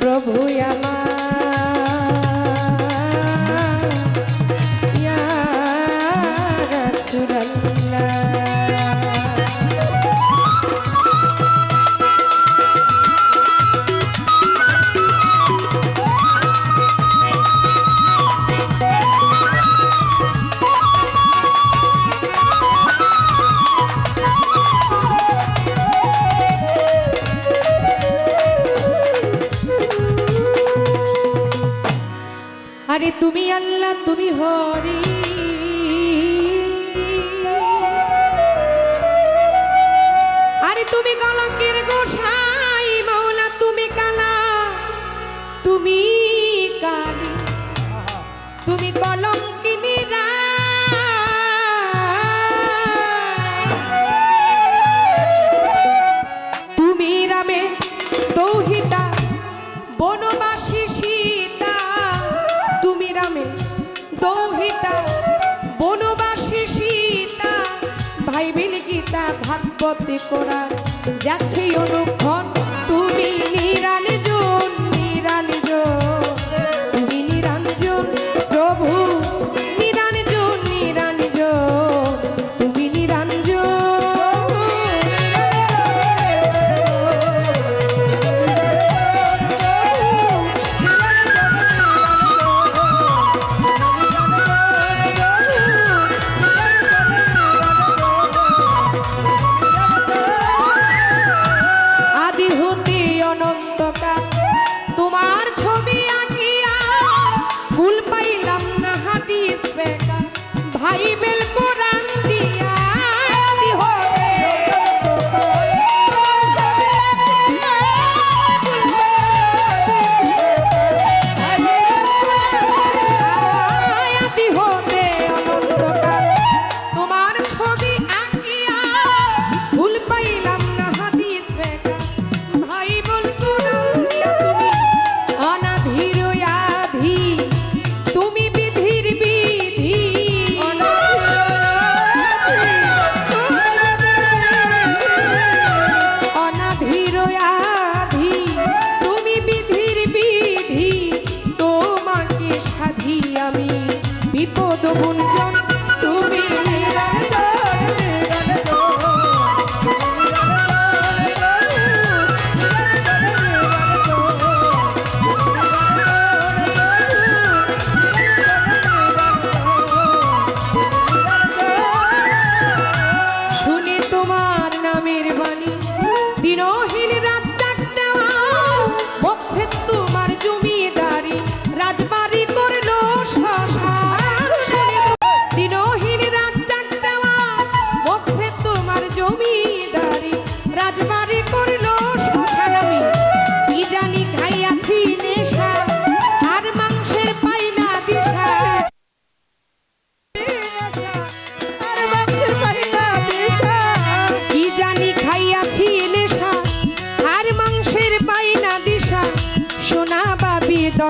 প্রভু আমার করার যাচ্ছি অনু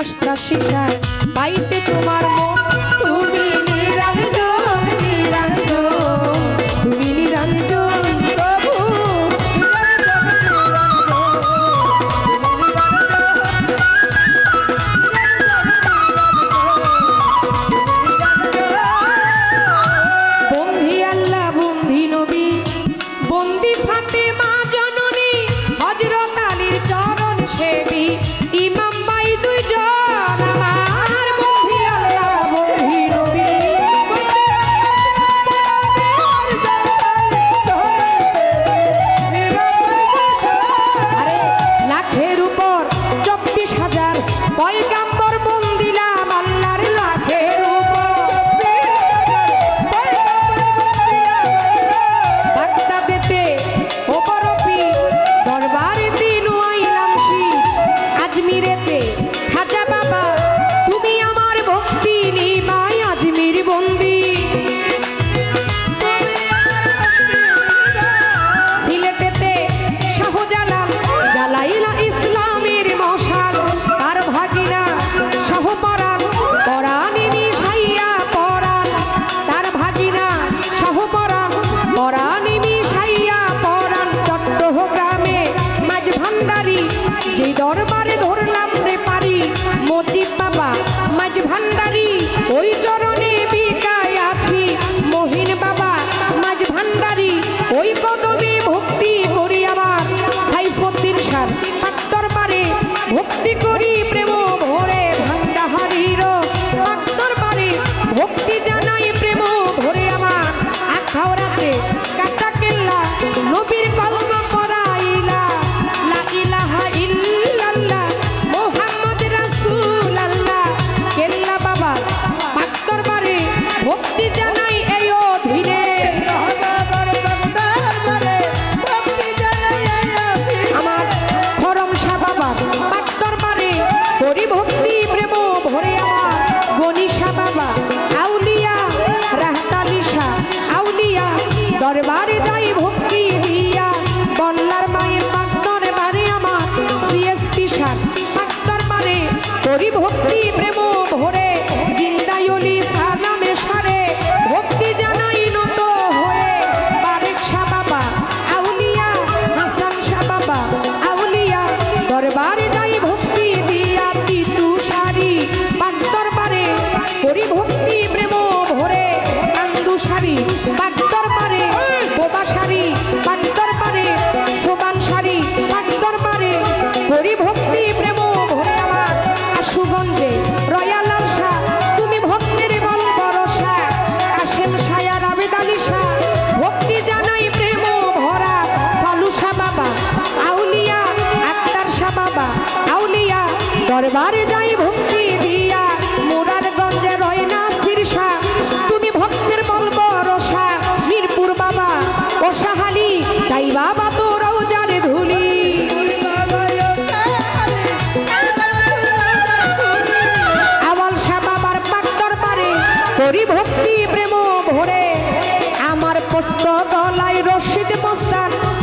সস্তা শিশার পাইতে তোমার তুমি আল্লাহ নবী বন্দি ফাতে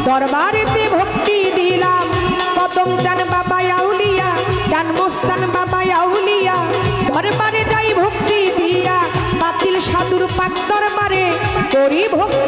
দরবারেতে ভক্তি দিলাম। কদম চান বাবা আউলিয়া, জন্মস্থান বাবা আউলিয়া। দরবারে যাই ভক্তি দিয়া, বাতিল সাধুর পাক দরবারে করি ভক্তি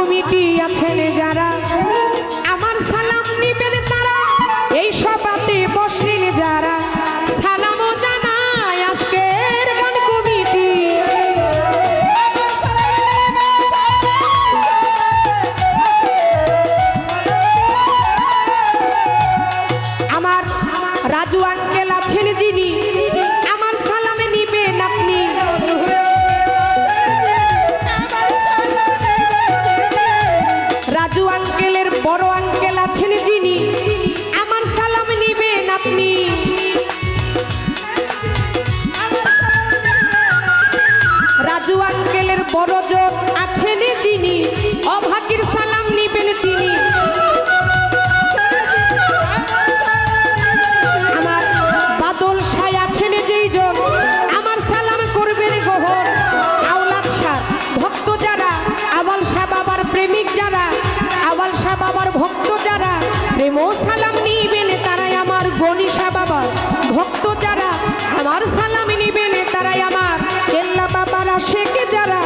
রাজু আঙ্কেলের বড় যোগ আছেন যিনি অভাব যার সালাম নিবেন তারাই আমার। কেল্লা বাবার, শেখে যারা,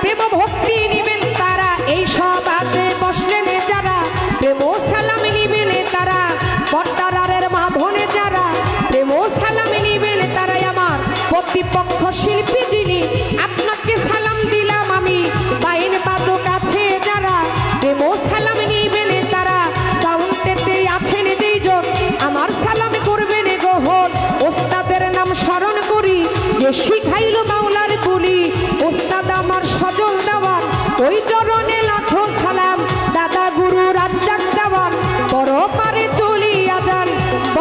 প্রেম ভক্তি নিবেন তারা। এই সব আগে বসলেন যারা, প্রেম সালাম নিবেন তারা। পট্টারের মা ভনে যারা, প্রেম সালাম নিবেন তারাই আমার। প্রতিপক্ষ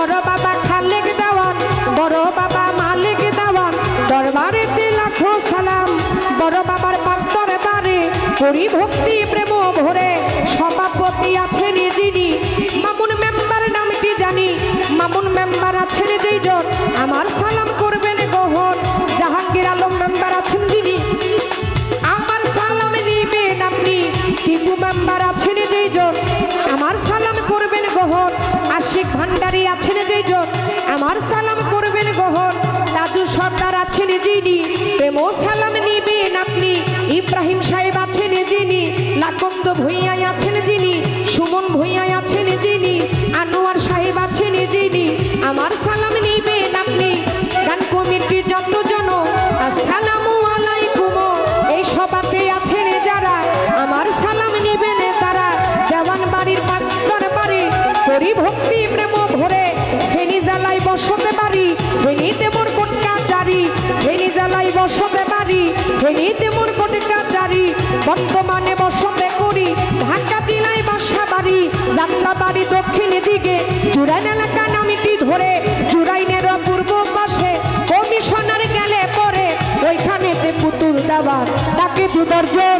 বড় বাবা খালেক দেওয়ান বড় বাবা মালিক দেওয়ান দরবারেতে লাখো সালাম। বড় বাবার পাত্তর তারে হরি ভক্তি প্রেম ভরে সভাপতি আছেন যিনি। মামুন মেম্বার নামটি জানি? মামুন মেম্বার আছেন যেইজন আমার সালাম করবেন গহন। জাহাঙ্গীর আলম মেম্বার আছেন যিনি আমার সালাম নিবেন আপনি। টিপু মেম্বার আছেন যেইজন সালাম করবেন গহন। রাজু সর্দার আছেন যিনি প্রেম সালাম নিবেন আপনি। ইব্রাহিম সাহেব আছেন যিনি লাকন্দ ভূঁইয়া চুরাইন এলাকা নামিটি ধরে চুরাইনের অপূর্ব পাশে কমিশনার গেলে পরে, ওইখানেতে পুতুল দেওয়ার, তাকে দুদর্জন